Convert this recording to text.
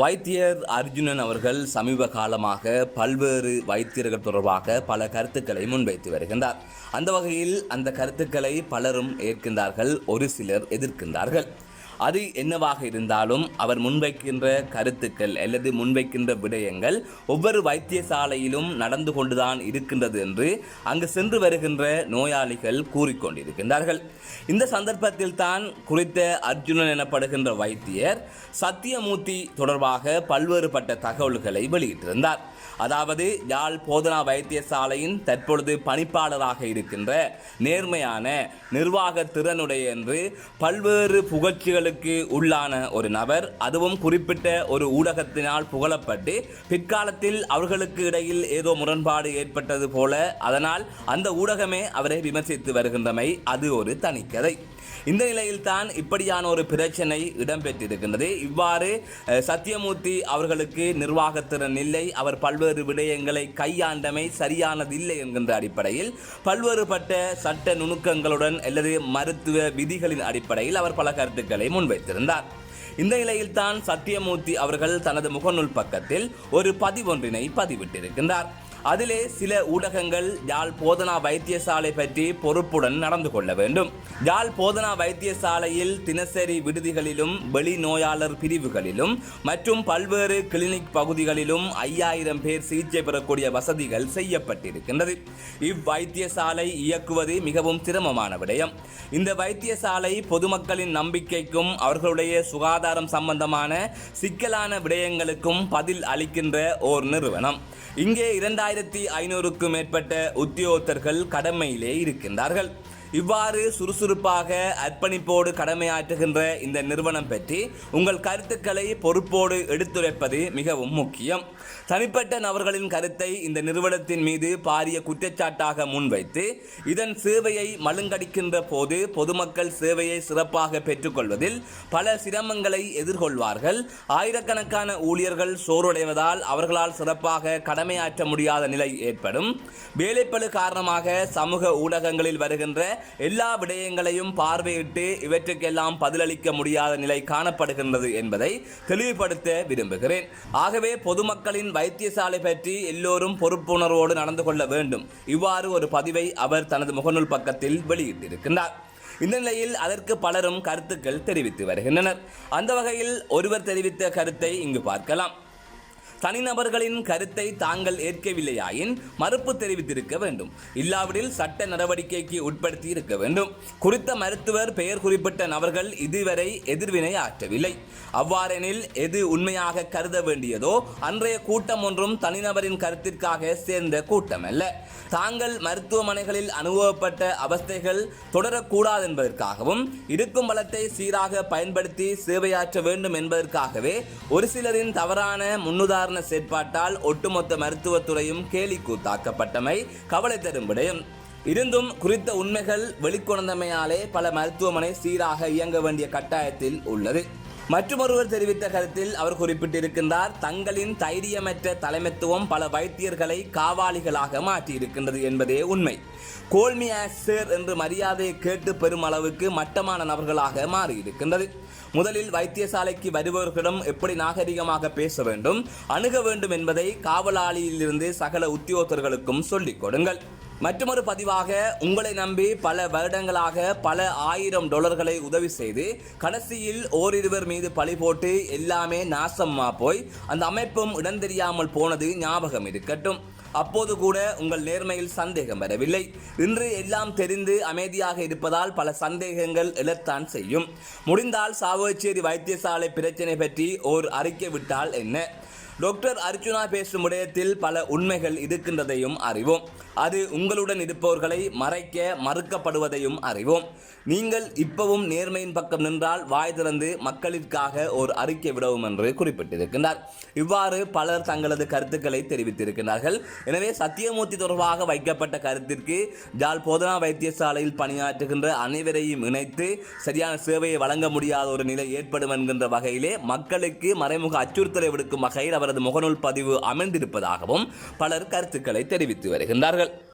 வைத்தியர் அர்ஜுனன் அவர்கள் சமீப காலமாக பல்வேறு வைத்தியர்கள் தொடர்பாக பல கருத்துக்களை முன்வைத்து வருகின்றார். அந்த வகையில் அந்த கருத்துக்களை பலரும் ஏற்கின்றார்கள் ஒரு சிலர் எதிர்க்கின்றார்கள். அது என்னவாக இருந்தாலும் அவர் முன்வைக்கின்ற கருத்துக்கள் அல்லது முன்வைக்கின்ற விடயங்கள் ஒவ்வொரு வைத்தியசாலையிலும் நடந்து கொண்டுதான் இருக்கின்றது என்று அங்கு சென்று வருகின்ற நோயாளிகள் கூறிக்கொண்டிருக்கின்றார்கள். இந்த சந்தர்ப்பத்தில் தான் குறித்த அர்ஜுனன் எனப்படுகின்ற வைத்தியர் சத்தியமூர்த்தி தொடர்பாக பல்வேறுபட்ட தகவல்களை வெளியிட்டிருந்தார். அதாவது யாழ் போதனா வைத்தியசாலையின் தற்பொழுது பணிப்பாளராக இருக்கின்ற நேர்மையான நிர்வாக திறனுடைய என்று பல்வேறு புகழ்ச்சிகளுக்கு உள்ளான ஒரு நபர் அதுவும் குறிப்பிட்ட ஒரு ஊடகத்தினால் புகழப்பட்டு பிற்காலத்தில் அவர்களுக்கு இடையில் ஏதோ முரண்பாடு ஏற்பட்டது போல அதனால் அந்த ஊடகமே அவரை விமர்சித்து வருகின்றமை அது ஒரு தனிக்கதை. இந்த நிலையில்தான் இப்படியான ஒரு பிரச்சனை இடம்பெற்றிருக்கின்றது. இவ்வாறு சத்யமூர்த்தி சத்தியமூர்த்தி அவர்களுக்கு நிர்வாகத்திறன் இல்லை. அவர் பல்வேறு விடயங்களை கையாண்டமை சரியானதில்லை என்கின்ற அடிப்படையில் பல்வேறுபட்ட சட்ட நுணுக்கங்களுடன் அல்லது மருத்துவ விதிகளின் அடிப்படையில் அவர் பல கருத்துக்களை முன்வைத்திருந்தார். இந்த நிலையில்தான் சத்தியமூர்த்தி அவர்கள் தனது முகநூல் பக்கத்தில் ஒரு பதிவொன்றினை பதிவிட்டிருக்கின்றார். அதிலே சில ஊடகங்கள் யாழ் போதனா வைத்தியசாலை பற்றி பொறுப்புடன் நடந்து கொள்ள வேண்டும். யாழ் போதனா வைத்தியசாலையில் தினசரி விடுதிகளிலும் வெளிநோயாளர் பிரிவுகளிலும் மற்றும் பல்வேறு கிளினிக் பகுதிகளிலும் ஐயாயிரம் பேர் சிகிச்சை பெறக்கூடிய வசதிகள் செய்யப்பட்டிருக்கின்றது. இவ்வைத்தியசாலை இயக்குவது மிகவும் சிரமமான விடயம். இந்த வைத்தியசாலை பொதுமக்களின் நம்பிக்கைக்கும் அவர்களுடைய சுகாதாரம் சம்பந்தமான சிக்கலான விடயங்களுக்கும் பதில் அளிக்கின்ற ஓர் நிறுவனம். இங்கே இரண்டாயிரம் இரண்டாயிரத்தி ஐநூறுக்கும் மேற்பட்ட உத்தியோகத்தர்கள் கடமையிலே இருக்கின்றார்கள். இவ்வாறு சுறுசுறுப்பாக அர்ப்பணிப்போடு கடமையாற்றுகின்ற இந்த நிறுவனம் பற்றி உங்கள் கருத்துக்களை பொறுப்போடு எடுத்துரைப்பது மிகவும் முக்கியம். தனிப்பட்ட நபர்களின் கருத்தை இந்த நிறுவனத்தின் மீது பாரிய குற்றச்சாட்டாக முன்வைத்து இதன் சேவையை மழுங்கடிக்கின்ற போது பொதுமக்கள் சேவையை சிறப்பாக பெற்றுக்கொள்வதில் பல சிரமங்களை எதிர்கொள்வார்கள். ஆயிரக்கணக்கான ஊழியர்கள் சோர்வடைவதால் அவர்களால் சிறப்பாக கடமையாற்ற முடியாத நிலை ஏற்படும். வேலைப்பளு காரணமாக சமூக ஊடகங்களில் வருகின்ற எல்லா விடயங்களையும் பார்வையிட்டு இவற்றுக்கெல்லாம் பதிலளிக்க முடியாத நிலை காணப்படுகின்றது என்பதை தெளிவுபடுத்த விரும்புகிறேன். ஆகவே பொதுமக்களின் வைத்தியசாலை பற்றி எல்லோரும் பொறுப்புணர்வோடு நடந்து கொள்ள வேண்டும். இவ்வாறு ஒரு பதிவை அவர் தனது முகநூல் பக்கத்தில் வெளியிட்டிருக்கின்றார். இந்த நிலையில் அதற்கு பலரும் கருத்துக்கள் தெரிவித்து வருகின்றனர். அந்த வகையில் ஒருவர் தெரிவித்த கருத்தை இங்கு பார்க்கலாம். தனிநபர்களின் கருத்தை தாங்கள் ஏற்கவில்லையாயின் மறுப்பு தெரிவித்திருக்க வேண்டும். இல்லாவிடில் சட்ட நடவடிக்கைக்கு உட்படுத்தி இருக்க வேண்டும். குறித்த மருத்துவர் பெயர் குறிப்பிட்ட நபர்கள் இதுவரை எதிர்வினை ஆற்றவில்லை. அவ்வாறெனில் எது உண்மையாக கருத வேண்டியதோ அன்றைய கூட்டம் ஒன்றும் தனிநபரின் கருத்திற்காக சேர்ந்த கூட்டம் அல்ல தாங்கள் மருத்துவமனைகளில் அனுபவப்பட்ட அவஸ்தைகள் தொடரக்கூடாது என்பதற்காகவும் இருக்கும் பலத்தை சீராக பயன்படுத்தி சேவையாற்ற வேண்டும் என்பதற்காகவே ஒரு சிலரின் தவறான முன்னுதாரண செயற்பாட்டால் ஒட்டுமொத்த மருத்துவத்துறையும் கேலி கூத்தாக்கப்பட்டமை கவலை தரும் விடயம். இருந்தும் குறித்த உண்மைகள் வெளிக்கொணர்ந்தமையாலே பல மருத்துவமனை சீராக இயங்க வேண்டிய கட்டாயத்தில் உள்ளது. மற்றொருவர் தெரிவித்த கருத்தில் அவர் குறிப்பிட்டிருக்கின்றார் தங்களின் தைரியமற்ற தலைமைத்துவம் பல வைத்தியர்களை காவாலிகளாக மாற்றியிருக்கின்றது என்பதே உண்மை. கோல்மி ஆக்சர் என்று மரியாதையை கேட்டு பெறும் அளவுக்கு மட்டமான நபர்களாக மாறியிருக்கின்றது. முதலில் வைத்தியசாலைக்கு வருபவர்களிடம் எப்படி நாகரிகமாக பேச வேண்டும் அணுக வேண்டும் என்பதை காவலாளியிலிருந்து சகல உத்தியோகத்தர்களுக்கும் சொல்லிக் கொடுங்கள். மற்றொரு பதிவாக உங்களை நம்பி பல வருடங்களாக பல ஆயிரம் டாலர்களை உதவி செய்து கடைசியில் ஓரிருவர் மீது பழி போட்டு எல்லாமே நாசமா போய் அந்த அமைப்பும் இடம் தெரியாமல் போனது ஞாபகம் இருக்கட்டும். அப்போது கூட உங்கள் நேர்மையில் சந்தேகம் வரவில்லை. இன்று எல்லாம் தெரிந்து அமைதியாக இருப்பதால் பல சந்தேகங்கள் எழத்தான் செய்யும். முடிந்தால் சாவகச்சேரி வைத்தியசாலை பிரச்சனை பற்றி ஓர் அறிக்கை விட்டால் என்ன? டாக்டர் அர்ஜுனா பேசும் விடயத்தில் பல உண்மைகள் இருக்கின்றதையும் அறிவோம். அது உங்களுடன் இருப்பவர்களை மறைக்க மறுக்கப்படுவதையும் அறிவோம். நீங்கள் இப்பவும் நேர்மையின் பக்கம் நின்றால் வாய் திறந்து மக்களிற்காக ஒரு அறிக்கை விடவும் என்று குறிப்பிட்டிருக்கின்றார். இவ்வாறு பலர் தங்களது கருத்துக்களை தெரிவித்திருக்கிறார்கள் எனவே சத்தியமூர்த்தி தொடர்பாக வைக்கப்பட்ட கருத்திற்கு ஜால் போதனா வைத்தியசாலையில் பணியாற்றுகின்ற அனைவரையும் இணைத்து சரியான சேவையை வழங்க முடியாத ஒரு நிலை ஏற்படும் என்கின்ற வகையிலே மக்களுக்கு மறைமுக அச்சுறுத்தலை விடுக்கும் வகையில் அவர் அவரது முகநூல் பதிவு அமைந்திருப்பதாகவும் பலர் கருத்துக்களை தெரிவித்து வருகின்றார்கள்.